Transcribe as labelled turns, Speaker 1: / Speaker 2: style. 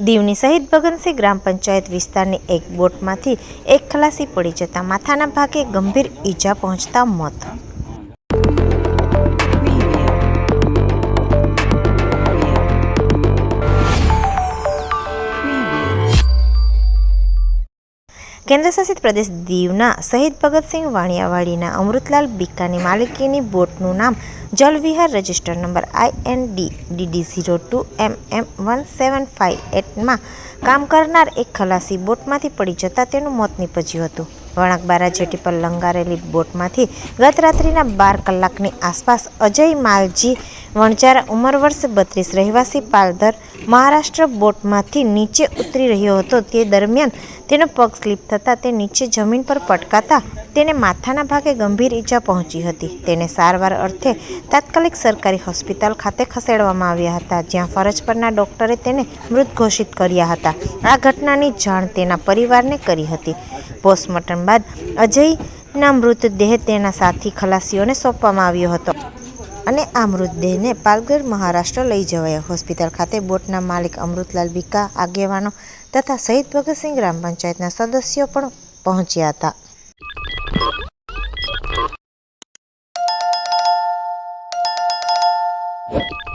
Speaker 1: દીવની શહીદ ભગતસિંહ ગ્રામ પંચાયત વિસ્તારની એક બોટમાંથી એક ખલાસી પડી જતા માથાના ભાગે ગંભીર ઈજા પહોંચતા મોત કેન્દ્રશાસિત પ્રદેશ દીવના શહીદ ભગતસિંહ વાણિયાવાડીના અમૃતલાલ બિક્કાની માલિકીની બોટનું નામ Jalvihar register number I N D DD zero two M M one seven five એટમાં કામ કરનાર એક ખલાસી બોટમાંથી પડી જતાં તેનું મોત નીપજ્યું હતું. વળાંક બારા જેટી પર લંગારેલી બોટમાંથી ગત રાત્રિના બાર કલાકની આસપાસ અજય માલજી વણજારા ઉંમર વર્ષ બત્રીસ રહેવાસી પાલધર મહારાષ્ટ્ર બોટમાંથી નીચે ઉતરી રહ્યો હતો. તે દરમિયાન તેનો પગ સ્લીપ થતાં તે નીચે જમીન પર પટકાતા તેને માથાના ભાગે ગંભીર ઈજા પહોંચી હતી. તેને સારવાર અર્થે તાત્કાલિક સરકારી હોસ્પિટલ ખાતે ખસેડવામાં આવ્યા હતા, જ્યાં ફરજ પરના ડોક્ટરે તેને મૃત ઘોષિત કર્યા હતા. આ ઘટનાની જાણ તેના પરિવારને કરી હતી. પોસ્ટમોર્ટમ બાદ અજયના મૃતદેહ તેના સાથી ખલાસીઓને સોંપવામાં આવ્યો હતો. અને આ મૃતદેહને પાલઘર મહારાષ્ટ્ર લઈ જવાયો હોસ્પિટલ ખાતે બોટના માલિક અમૃતલાલ ભીકા આગેવાનો તથા શહીદ ભગતસિંહ ગ્રામ પંચાયતના સદસ્યો પણ પહોંચ્યા હતા What?